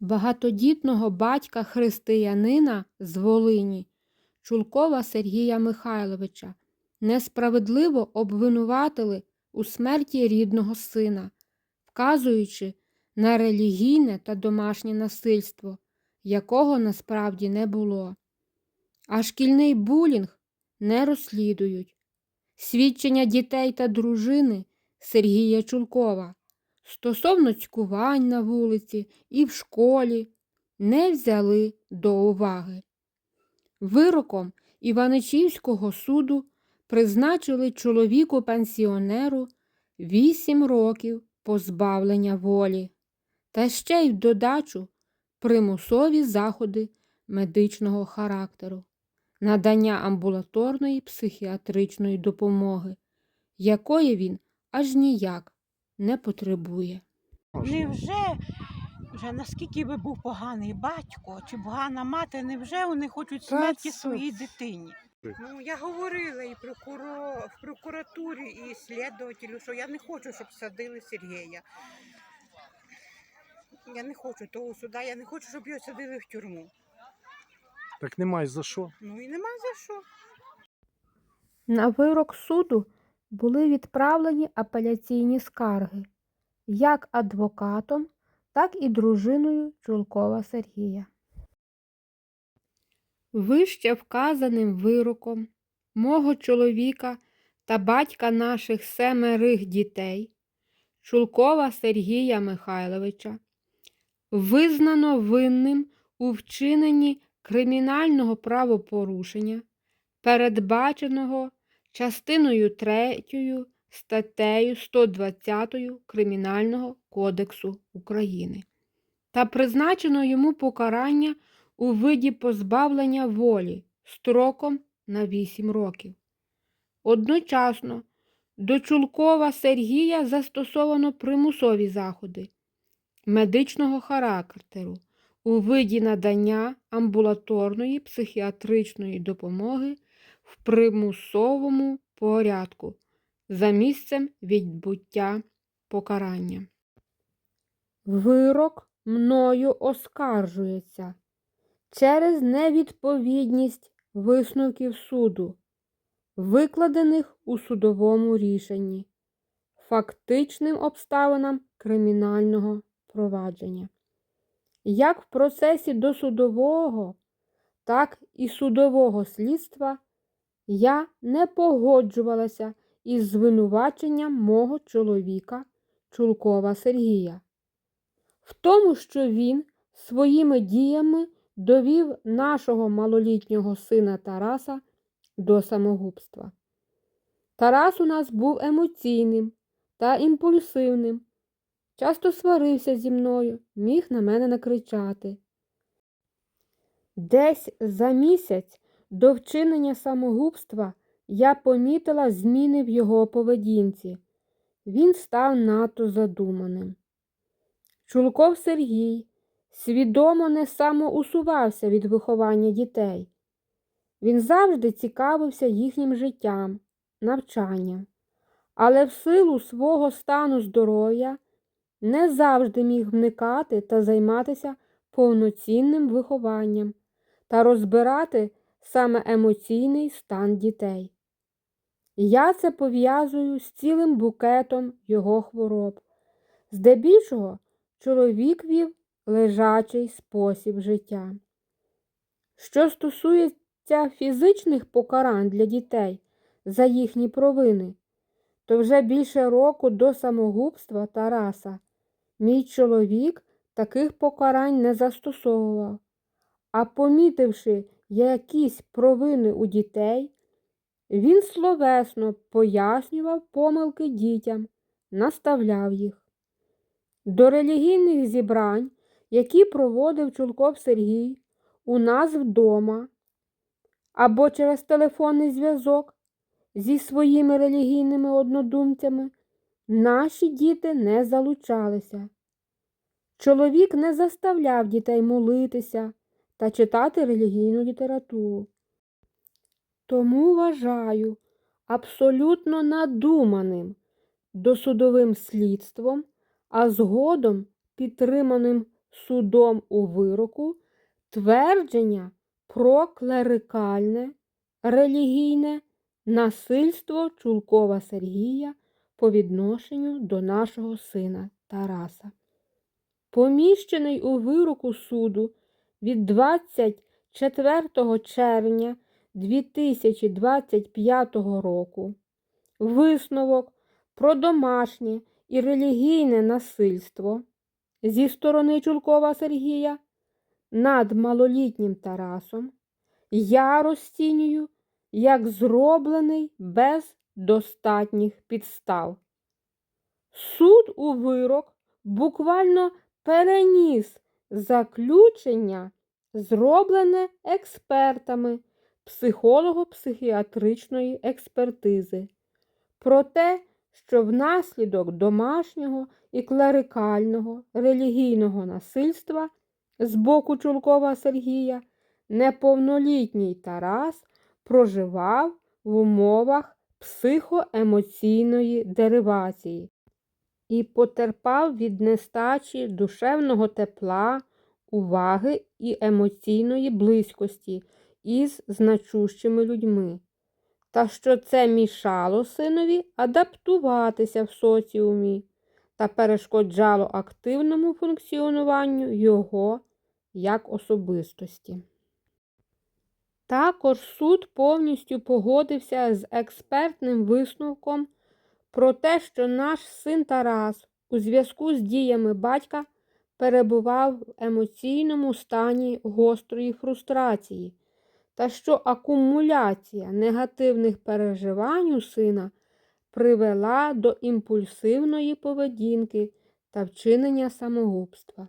багатодітного батька християнина з Волині, Чулкова Сергія Михайловича, несправедливо обвинуватили у смерті рідного сина, вказуючи на релігійне та домашнє насильство, якого насправді не було. А шкільний булінг не розслідують. Свідчення дітей та дружини Сергія Чулкова стосовно цькувань на вулиці і в школі не взяли до уваги. Вироком Іваничівського суду призначили чоловіку пенсіонеру 8 років позбавлення волі та ще й в додачу примусові заходи медичного характеру, надання амбулаторної психіатричної допомоги, якої він аж ніяк не потребує. Невже вже наскільки би був поганий батько чи погана мати, невже вони хочуть смерті своїй дитині? Ну я говорила і прокуро... в прокуратурі, і слідователю, що я не хочу, щоб садили Сергія. Я не хочу того суда, я не хочу, щоб його садили в тюрму. Так немає за що. Ну і нема за що. На вирок суду були відправлені апеляційні скарги як адвокатом, так і дружиною Чулкова Сергія. Вище вказаним вироком мого чоловіка та батька наших семерих дітей, Чулкова Сергія Михайловича, визнано винним у вчиненні кримінального правопорушення, передбаченого частиною 3 статтею 120 Кримінального кодексу України та призначено йому покарання у виді позбавлення волі строком на 8 років. Одночасно до Чулкова Сергія застосовано примусові заходи медичного характеру у виді надання амбулаторної психіатричної допомоги в примусовому порядку за місцем відбуття покарання. Вирок мною оскаржується через невідповідність висновків суду, викладених у судовому рішенні, фактичним обставинам кримінального провадження. Як в процесі досудового, так і судового слідства я не погоджувалася із звинуваченням мого чоловіка Чулкова Сергія, в тому, що він своїми діями довів нашого малолітнього сина Тараса до самогубства. Тарас у нас був емоційним та імпульсивним, часто сварився зі мною, міг на мене накричати. Десь за місяць до вчинення самогубства я помітила зміни в його поведінці. Він став надто задуманим. Чулков Сергій свідомо не самоусувався від виховання дітей. Він завжди цікавився їхнім життям, навчанням, але в силу свого стану здоров'я не завжди міг вникати та займатися повноцінним вихованням та розбирати саме емоційний стан дітей. Я це пов'язую з цілим букетом його хвороб. Здебільшого чоловік вів лежачий спосіб життя. Що стосується фізичних покарань для дітей за їхні провини, то вже більше року до самогубства Тараса мій чоловік таких покарань не застосовував, а помітивши якісь провини у дітей, він словесно пояснював помилки дітям, наставляв їх. До релігійних зібрань, які проводив Чулков Сергій, у нас вдома або через телефонний зв'язок зі своїми релігійними однодумцями, наші діти не залучалися. Чоловік не заставляв дітей молитися та читати релігійну літературу. Тому вважаю абсолютно надуманим досудовим слідством, а згодом підтриманим судом у вироку твердження про клерикальне, релігійне насильство Чулкова Сергія по відношенню до нашого сина Тараса. Поміщений у вироку суду від 24 червня 2025 року висновок про домашнє і релігійне насильство зі сторони Чулкова Сергія над малолітнім Тарасом я розцінюю як зроблений без достатніх підстав. Суд у вирок буквально переніс заключення, зроблене експертами психолого-психіатричної експертизи, про те, що внаслідок домашнього і клерикального релігійного насильства з боку Чулкова Сергія неповнолітній Тарас проживав в умовах психоемоційної деривації і потерпав від нестачі душевного тепла, уваги і емоційної близькості із значущими людьми, та що це мішало синові адаптуватися в соціумі та перешкоджало активному функціонуванню його як особистості. Також суд повністю погодився з експертним висновком про те, що наш син Тарас у зв'язку з діями батька перебував в емоційному стані гострої фрустрації, та що акумуляція негативних переживань у сина привела до імпульсивної поведінки та вчинення самогубства.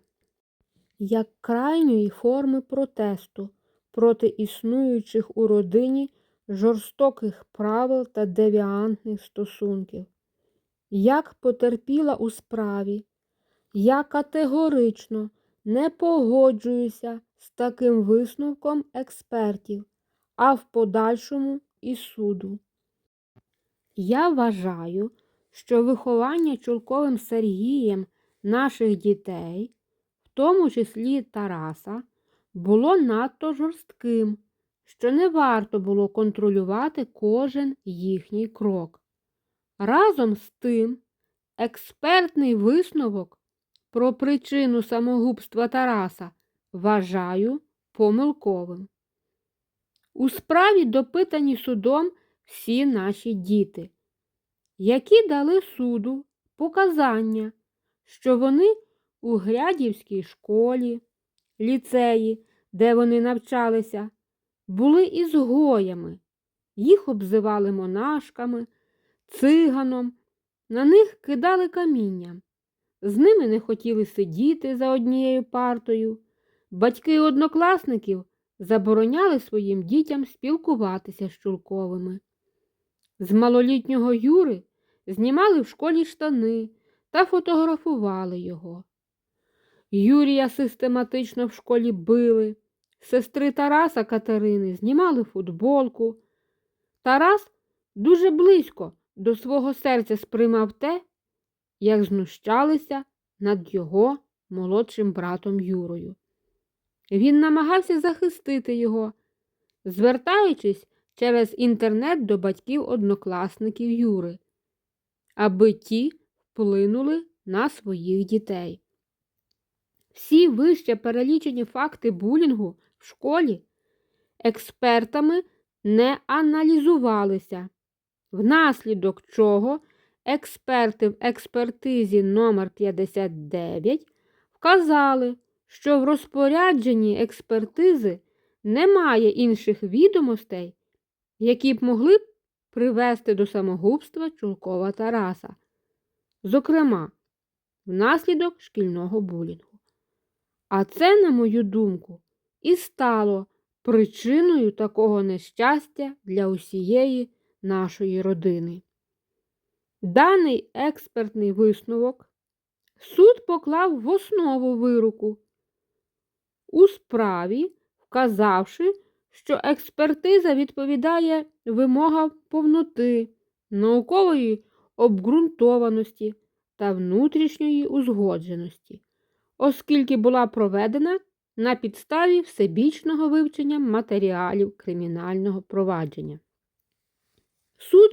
Як крайньої форми протесту проти існуючих у родині жорстоких правил та девіантних стосунків. Як потерпіла у справі, я категорично не погоджуюся з таким висновком експертів, а в подальшому і суду. Я вважаю, що виховання Чулковим Сергієм наших дітей, в тому числі Тараса, було надто жорстким, що не варто було контролювати кожен їхній крок. Разом з тим, експертний висновок про причину самогубства Тараса вважаю помилковим. У справі допитані судом всі наші діти, які дали суду показання, що вони у Грядівській школі, ліцеї, де вони навчалися, були ізгоями, їх обзивали монашками, циганом, на них кидали камінням. З ними не хотіли сидіти за однією партою. Батьки однокласників забороняли своїм дітям спілкуватися з Чулковими. З малолітнього Юри знімали в школі штани та фотографували його. Юрія систематично в школі били, сестри Тараса Катерини знімали футболку. Тарас дуже близько до свого серця сприймав те, як знущалися над його молодшим братом Юрою. Він намагався захистити його, звертаючись через інтернет до батьків однокласників Юри, аби ті вплинули на своїх дітей. Всі вище перелічені факти булінгу в школі експертами не аналізувалися, внаслідок чого експерти в експертизі номер 59 вказали, що в розпорядженні експертизи немає інших відомостей, які б могли б привести до самогубства Чулкова Тараса, зокрема, внаслідок шкільного булінгу. А це, на мою думку, і стало причиною такого нещастя для усієї нашої родини. Даний експертний висновок суд поклав в основу вироку у справі, вказавши, що експертиза відповідає вимогам повноти, наукової обґрунтованості та внутрішньої узгодженості. оскільки була проведена на підставі всебічного вивчення матеріалів кримінального провадження. Суд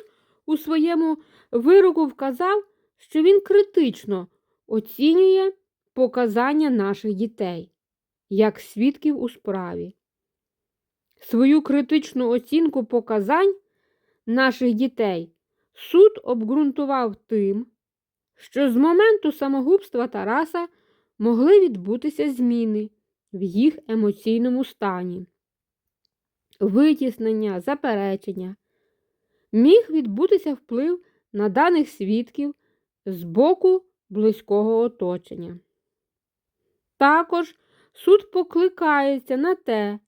у своєму вироку вказав, що він критично оцінює показання наших дітей як свідків у справі. Свою критичну оцінку показань наших дітей суд обґрунтував тим, що з моменту самогубства Тараса могли відбутися зміни в їх емоційному стані, витіснення, заперечення. Міг відбутися вплив на даних свідків з боку близького оточення. Також суд покликається на те,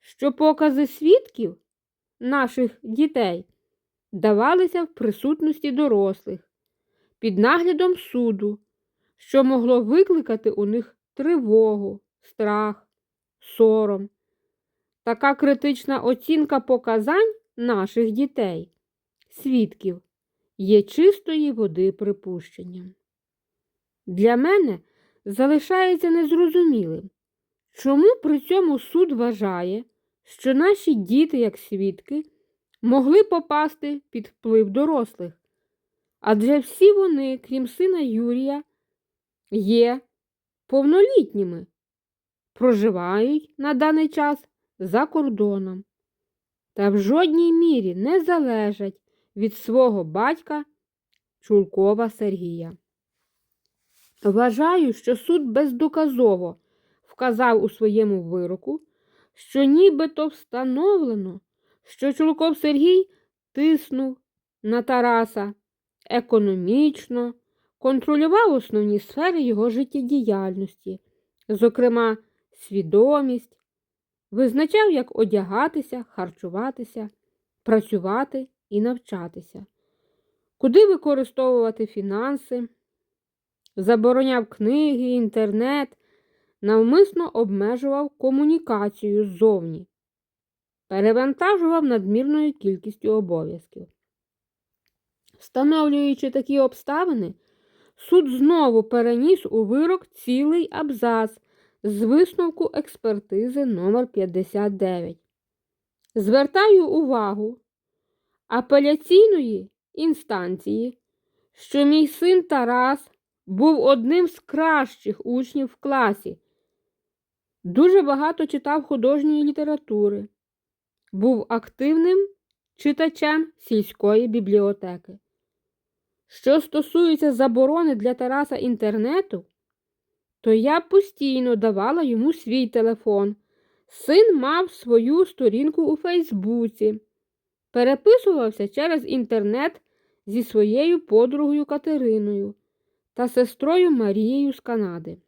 що покази свідків наших дітей давалися в присутності дорослих під наглядом суду, що могло викликати у них тривогу, страх, сором. Така критична оцінка показань наших дітей, свідків, є чистої води припущенням. Для мене залишається незрозумілим, чому при цьому суд вважає, що наші діти, як свідки, могли попасти під вплив дорослих, адже всі вони, крім сина Юрія, є повнолітніми, проживають на даний час за кордоном та в жодній мірі не залежать від свого батька Чулкова Сергія. Вважаю, що суд бездоказово вказав у своєму вироку, що нібито встановлено, що Чулков Сергій тиснув на Тараса економічно, контролював основні сфери його життєдіяльності, зокрема, свідомість, визначав, як одягатися, харчуватися, працювати і навчатися, куди використовувати фінанси, забороняв книги, інтернет, навмисно обмежував комунікацію ззовні, перевантажував надмірною кількістю обов'язків. Встановлюючи такі обставини, суд знову переніс у вирок цілий абзац з висновку експертизи номер 59 Звертаю увагу апеляційної інстанції, що мій син Тарас був одним з кращих учнів в класі. Дуже багато читав художньої літератури, був активним читачем сільської бібліотеки. Що стосується заборони для Тараса інтернету, то я постійно давала йому свій телефон. Син мав свою сторінку у Фейсбуці, переписувався через інтернет зі своєю подругою Катериною та сестрою Марією з Канади.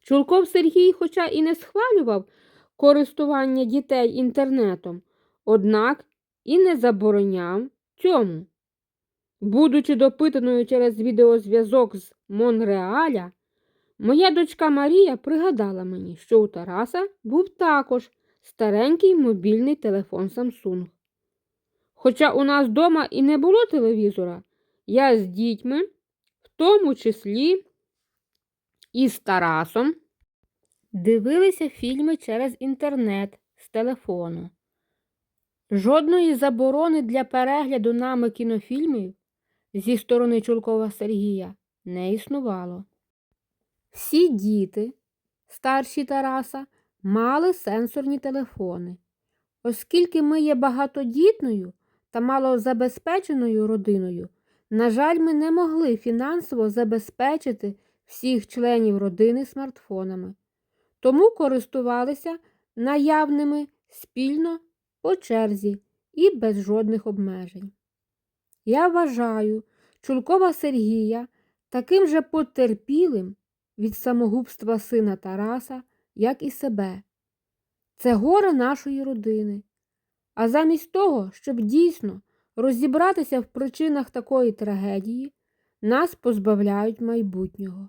Чулков Сергій, хоча і не схвалював користування дітей інтернетом, однак і не забороняв цьому. Будучи допитаною через відеозв'язок з Монреаля, моя дочка Марія пригадала мені, що у Тараса був також старенький мобільний телефон Samsung. Хоча у нас вдома і не було телевізора, я з дітьми, в тому числі і з Тарасом, дивилися фільми через інтернет з телефону. Жодної заборони для перегляду нами кінофільмів зі сторони Чулкова Сергія не існувало. Всі діти, старші Тараса, мали сенсорні телефони. Оскільки ми є багатодітною та малозабезпеченою родиною, на жаль, ми не могли фінансово забезпечити всіх членів родини смартфонами, тому користувалися наявними спільно по черзі і без жодних обмежень. Я вважаю Чулкова Сергія таким же потерпілим від самогубства сина Тараса, як і себе. Це горе нашої родини. А замість того, щоб дійсно розібратися в причинах такої трагедії, нас позбавляють майбутнього.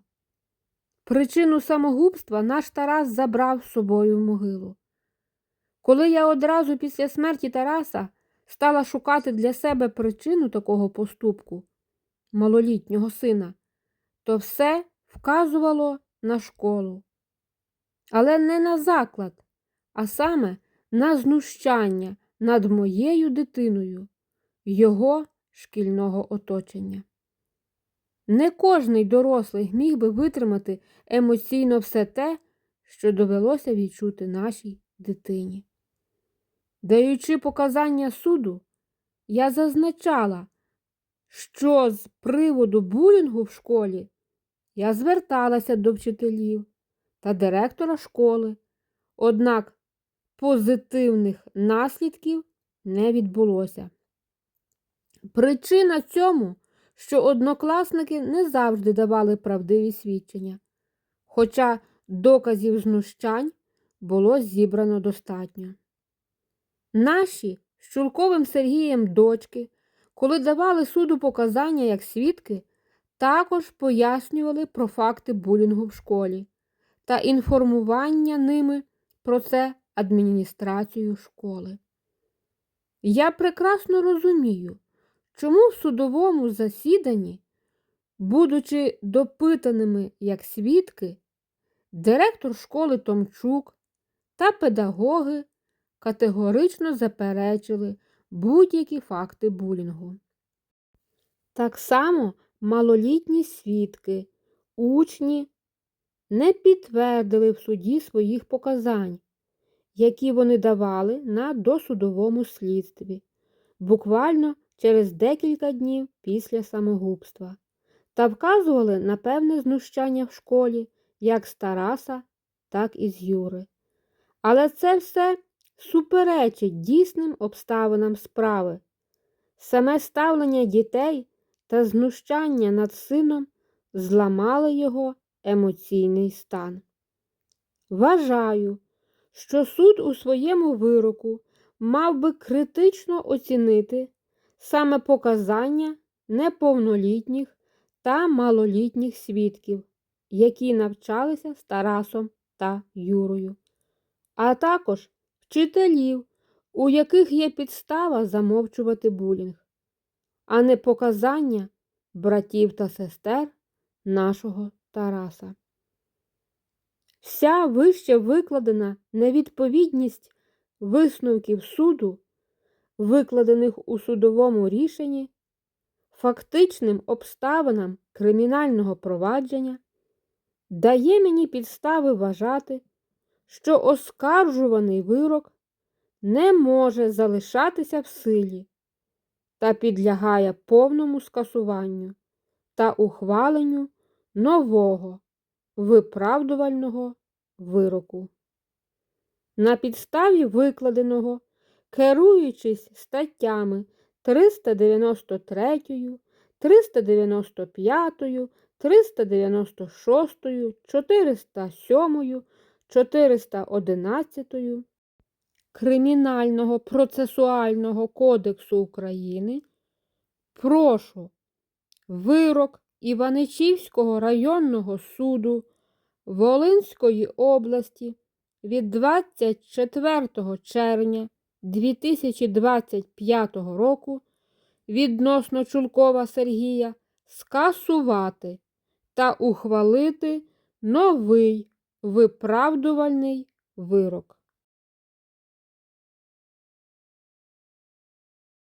Причину самогубства наш Тарас забрав з собою в могилу. Коли я одразу після смерті Тараса стала шукати для себе причину такого поступку малолітнього сина, то все вказувало на школу. Але не на заклад, а саме на знущання над моєю дитиною, його шкільного оточення. Не кожний дорослий міг би витримати емоційно все те, що довелося відчути нашій дитині. Даючи показання суду, я зазначала, що з приводу булінгу в школі я зверталася до вчителів та директора школи, однак позитивних наслідків не відбулося. Причина цьому, що однокласники не завжди давали правдиві свідчення, хоча доказів знущань було зібрано достатньо. Наші з Чулковим Сергієм дочки, коли давали суду показання як свідки, також пояснювали про факти булінгу в школі та інформування ними про це адміністрацію школи. Я прекрасно розумію, чому в судовому засіданні, будучи допитаними як свідки, директор школи Томчук та педагоги категорично заперечили будь-які факти булінгу. Так само малолітні свідки, учні не підтвердили в суді своїх показань, які вони давали на досудовому слідстві, буквально через декілька днів після самогубства, та вказували на певне знущання в школі як з Тараса, так і з Юри. Але це все суперечить дійсним обставинам справи. Саме ставлення дітей та знущання над сином зламали його емоційний стан. Вважаю, що суд у своєму вироку мав би критично оцінити саме показання неповнолітніх та малолітніх свідків, які навчалися з Тарасом та Юрою, а також вчителів, у яких є підстава замовчувати булінг, а не показання братів та сестер нашого Тараса. Вся вище викладена невідповідність висновків суду, викладених у судовому рішенні, фактичним обставинам кримінального провадження, дає мені підстави вважати, що оскаржуваний вирок не може залишатися в силі та підлягає повному скасуванню та ухваленню нового виправдувального вироку. На підставі викладеного, керуючись статтями 393, 395, 396, 407, 411 Кримінального процесуального кодексу України прошу вирок Іваничівського районного суду Волинської області від 24 червня 2025 року відносно Чулкова Сергія скасувати та ухвалити новий виправдувальний вирок.